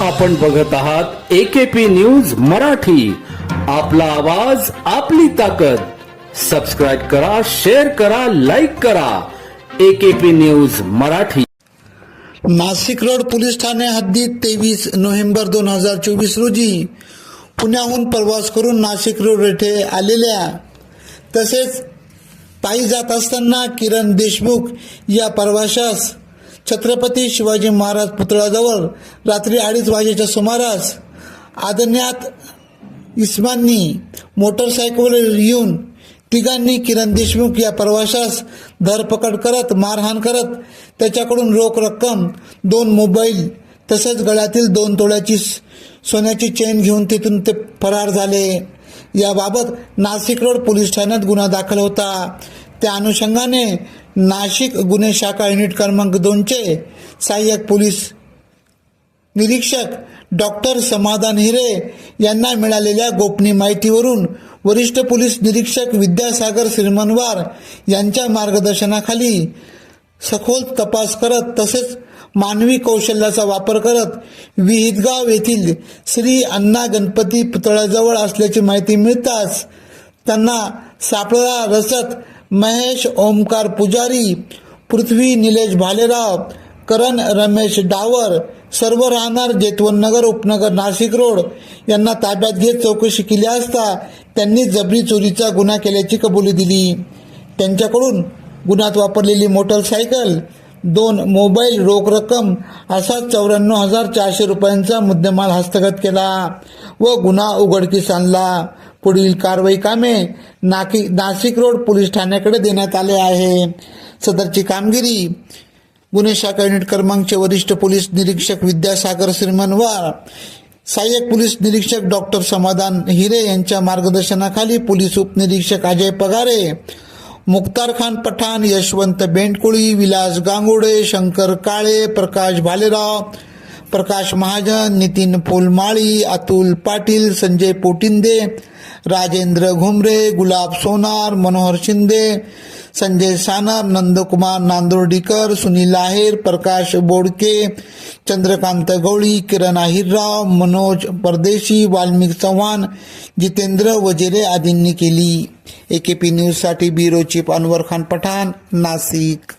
आपण बघत आहात एकेपी न्यूज मराठी. आपला आवाज आपली ताकद. सबस्क्राईब करा शेअर करा लाईक करा. AKP news Marathi. Nashik road police Thane हद्दीत तेवीस नोव्हेंबर दोन हजार चोवीस रोजी पुण्याहून प्रवास करून नाशिक रोड येथे आलेल्या तसेच पायी जात असताना किरण देशमुख या प्रवाशास छत्रपती शिवाजी महाराज पुतळाजवळ रात्री अडीच वाजेच्या सुमारास आदण्यात इस्मांनी मोटरसायकलवर येऊन तिघांनी किरण देशमुख या प्रवाशास धरपकड करत मारहाण करत त्याच्याकडून रोख रक्कम दोन मोबाईल तसेच गळ्यातील दोन तोळ्याची सोन्याची चेन घेऊन तिथून ते फरार झाले. याबाबत नाशिक रोड पोलीस ठाण्यात गुन्हा दाखल होता. त्या अनुषंगाने नाशिक गुन्हे शाखा युनिट क्रमांक दोनचे सहाय्यक पोलीस निरीक्षक डॉक्टर समाधान हिरे यांना मिळालेल्या गोपनीय माहितीवरून वरिष्ठ पोलीस निरीक्षक विद्यासागर श्रीमनवार यांच्या मार्गदर्शनाखाली सखोल तपास करत तसेच मानवी कौशल्याचा वापर करत विहितगाव येथील श्री अण्णा गणपती पुतळ्याजवळ असल्याची माहिती मिळताच त्यांना सापळा रसत महेश ओमकार पुजारी पृथ्वी निलेश भालेराव करण रमेश डावर सर्व राहणार जेतवन नगर उपनगर नाशिक रोड यांना ताब्यात घेत चौकशी केली असता त्यांनी जबरी चोरीचा गुन्हा केल्याची कबुली दिली. त्यांच्याकडून गुन्ह्यात वापरलेली मोटरसायकल दोन मोबाईल रोख रक्कम असा चौऱ्याण्णव हजार चारशे रुपयांचा मुद्देमाल हस्तगत केला व गुन्हा उघडकीस आणला. पुढील कारवाई कामे नाकी नाशिक रोड पोलीस ठाण्याकडे देण्यात आले आहे. सदरची कामगिरी गुन्हे शाखा युनिट क्रमांकचे वरिष्ठ पोलीस निरीक्षक विद्यासागर श्रीमनवार सहाय्यक पोलीस निरीक्षक डॉक्टर समाधान हिरे यांच्या मार्गदर्शनाखाली पोलीस उपनिरीक्षक अजय पगारे मुक्तार खान पठाण यशवंत बेंडकुळी विलास गांगुडे शंकर काळे प्रकाश भालेराव प्रकाश महाजन नितीन फुलमाळी अतुल पाटील संजय पोटिंदे राजेंद्र घुमरे गुलाब सोनार मनोहर शिंदे संजय सानप नंदकुमार नांदोर्डीकर सुनील आहेर प्रकाश बोडके चंद्रकांत गवळी किरण आहिरराव मनोज परदेशी वाल्मिक चव्हाण जितेंद्र वजेरे आदींनी केली. एकेपी न्यूजसाठी ब्युरो चीफ अनवर खान पठाण नाशिक.